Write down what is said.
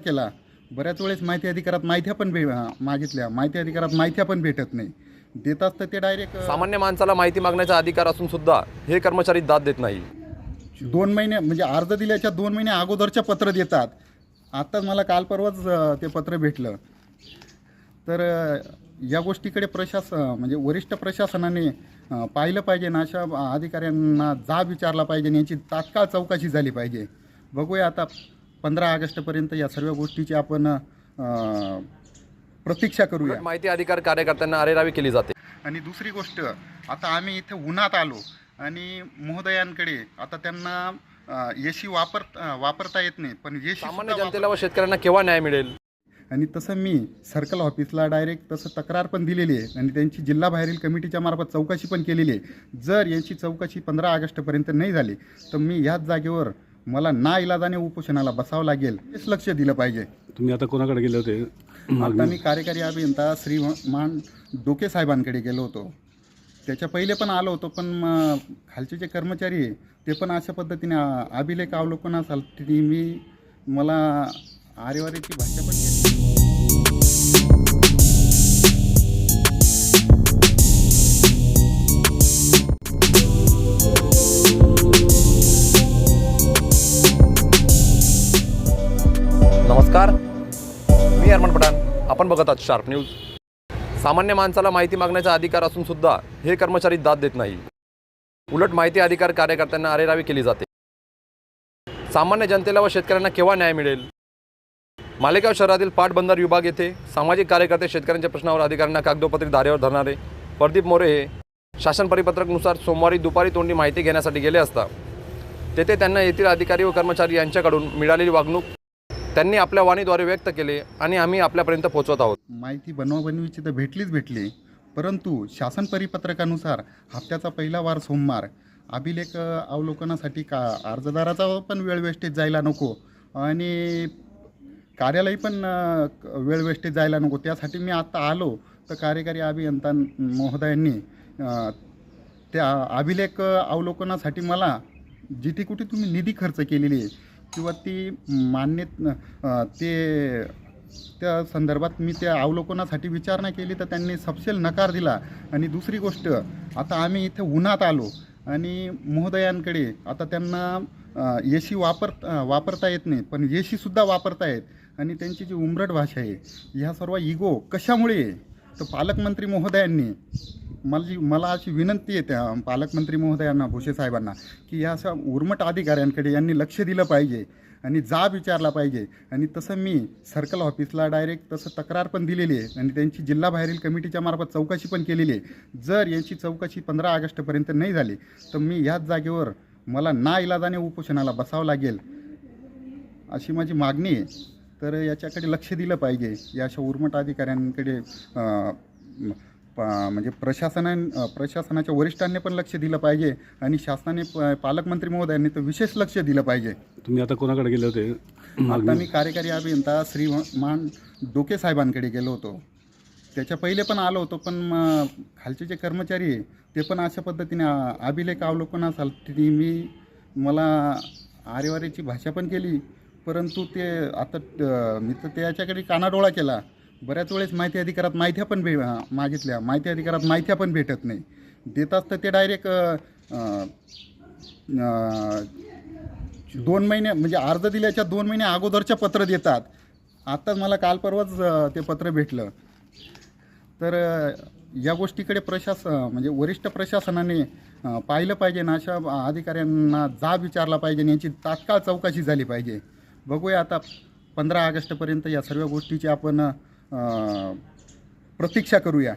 केला. बऱ्याच वेळेस माहिती अधिकारात माहित्या पण भे मागितल्या. माहिती अधिकारात माहित्या पण भेटत नाही. देतात तर ते डायरेक्ट सामान्य माणसाला माहिती मागण्याचा अधिकार असून सुद्धा हे कर्मचारी दाद देत नाही. दोन महिने म्हणजे अर्ज दिल्याच्या दोन महिने अगोदरच्या पत्र देतात. आत्ताच मला काल परवाच ते पत्र भेटलं. तर या गोष्टीकडे प्रशासन म्हणजे वरिष्ठ प्रशासनाने पाहिलं पाहिजे ना अशा अधिकाऱ्यांना जाब विचारला पाहिजे आणि यांची तात्काळ चौकशी झाली पाहिजे. बघूया आता पंधरा ऑगस्टपर्यंत या सर्व गोष्टीची आपण प्रतीक्षा करूया. माहिती अधिकार कार्यकर्त्यांना अरेरावी केली जाते. आणि दुसरी गोष्ट आता आम्ही इथे उन्हात आलो आणि महोदयांकडे आता त्यांना ए सी वापर वापरता येत नाही पण ए सामान्य जनतेला व शेतकऱ्यांना केव्हा न्याय मिळेल? आणि तसं मी सर्कल ऑफिसला डायरेक्ट तसं तक्रार पण दिलेली आहे आणि त्यांची जिल्हाबाहेरील कमिटीच्या मार्फत चौकशी पण केलेली आहे. जर यांची चौकशी पंधरा ऑगस्टपर्यंत नाही झाली तर मी याच जागेवर मला ना इलाजाने उपोषणाला बसावं लागेल हेच लक्ष दिलं पाहिजे. तुम्ही आता कोणाकडे गेले होते? आता मी कार्यकारी अभियंता श्री मान डोके साहेबांकडे गेलो होतो. त्याच्या पहिले पण आलो होतो पण खालचे जे कर्मचारी आहे ते पण अशा पद्धतीने अभिलेख अवलोकनासाठी मी मला आरेवारीची भाषा पण नमस्कार. मी अरमन पठाण. आपण बघत आहात शार्प न्यूज. सामान्य माणसाला माहिती मागण्याचा अधिकार असून सुद्धा हे कर्मचारी दाद देत नाही. उलट माहिती अधिकार कार्यकर्त्यांना अरेरावी केली जाते. सामान्य जनतेला व शेतकऱ्यांना केव्हा न्याय मिळेल? मालेगाव शहरातील पाटबंधार विभाग येथे सामाजिक कार्यकर्ते शेतकऱ्यांच्या प्रश्नावर अधिकाऱ्यांना कागदोपत्री धारेवर धरणारे प्रदीप मोरे हे शासन परिपत्रकनुसार सोमवारी दुपारी तोंडी माहिती घेण्यासाठी गेले असता तेथे त्यांना येथील अधिकारी व कर्मचारी यांच्याकडून मिळालेली वागणूक त्यांनी आपल्या वाणीद्वारे व्यक्त केले आणि आम्ही आपल्यापर्यंत पोहोचवत आहोत. माहिती बनवाबनवीची तर भेटलीच भेटली परंतु शासन परिपत्रकानुसार हप्त्याचा पहिला वार सोमवार. अभिलेख अवलोकनासाठी का अर्जदाराचा पण वेळ वेस्टेज जायला नको आणि कार्यालयी पण क- वेळ वेस्टेज जायला नको. त्यासाठी मी आत्ता आलो तर कार्यकारी अभियंता महोदयांनी त्या अभिलेख अवलोकनासाठी मला जिथे कुठे तुम्ही निधी खर्च केलेली आहे किंवा ती मान्य ते त्या संदर्भात मी त्या अवलोकनासाठी विचारणा केली तर त्यांनी सपशेल नकार दिला आणि दुसरी गोष्ट आता आम्ही इथे उन्हात आलो आणि महोदयांकडे आता त्यांना ए सी वापर वापरता येत नाही पण ए सीसुद्धा वापरता येत आणि त्यांची जी उमरट भाषा आहे ह्या सर्व इगो कशामुळे आहे? तर पालकमंत्री महोदयांनी मला जी मला अशी विनंती आहे त्या पालकमंत्री महोदयांना भुसे साहेबांना की या अशा उर्मट अधिकाऱ्यांकडे यांनी लक्ष दिलं पाहिजे आणि जाब विचारला पाहिजे. आणि तसं मी सर्कल ऑफिसला डायरेक्ट तसं तक्रार पण दिलेली आहे आणि त्यांची जिल्हाबाहेरील कमिटीच्या मार्फत चौकशी पण केलेली आहे. जर यांची चौकशी पंधरा ऑगस्टपर्यंत नाही झाली तर मी याच जागेवर मला ना इलाजाने उपोषणाला बसावं लागेल अशी माझी मागणी आहे. तर याच्याकडे लक्ष दिलं पाहिजे. या अशा उर्मट अधिकाऱ्यांकडे प- म्हणजे प्रशासना प्रशासनाच्या वरिष्ठांनी पण लक्ष दिलं पाहिजे आणि शासनाने प- पालकमंत्री महोदयांनी तर विशेष लक्ष दिलं पाहिजे. तुम्ही आता कोणाकडे गेले होते? आता मी कार्यकारी अभियंता श्री मान डोके साहेबांकडे गेलो होतो. त्याच्या पहिले पण आलो होतो पण खालचे जे कर्मचारी आहे ते पण अशा पद्धतीने अभिलेख अवलोकनासाठी मी मला आरेवारीची भाषा पण केली परंतु ते आता मी तर त्याच्याकडे कानाडोळा केला. बऱ्याच वेळेस माहिती अधिकारात माहित्या पण भे मागितल्या. माहिती अधिकारात माहित्या पण भेटत नाही. देतात तर ते डायरेक्ट दोन महिने म्हणजे अर्ज दिल्याच्या दोन महिने अगोदरच्या पत्र देतात. आत्ताच मला काल परवाच ते पत्र भेटलं. तर या गोष्टीकडे प्रशासन म्हणजे वरिष्ठ प्रशासनाने पाहिलं पाहिजे ना अशा अधिकाऱ्यांना जाब विचारला पाहिजे आणि यांची तात्काळ चौकशी झाली पाहिजे. बघूया आता पंधरा ऑगस्टपर्यंत या सर्व गोष्टीची आपण प्रतीक्षा करूया.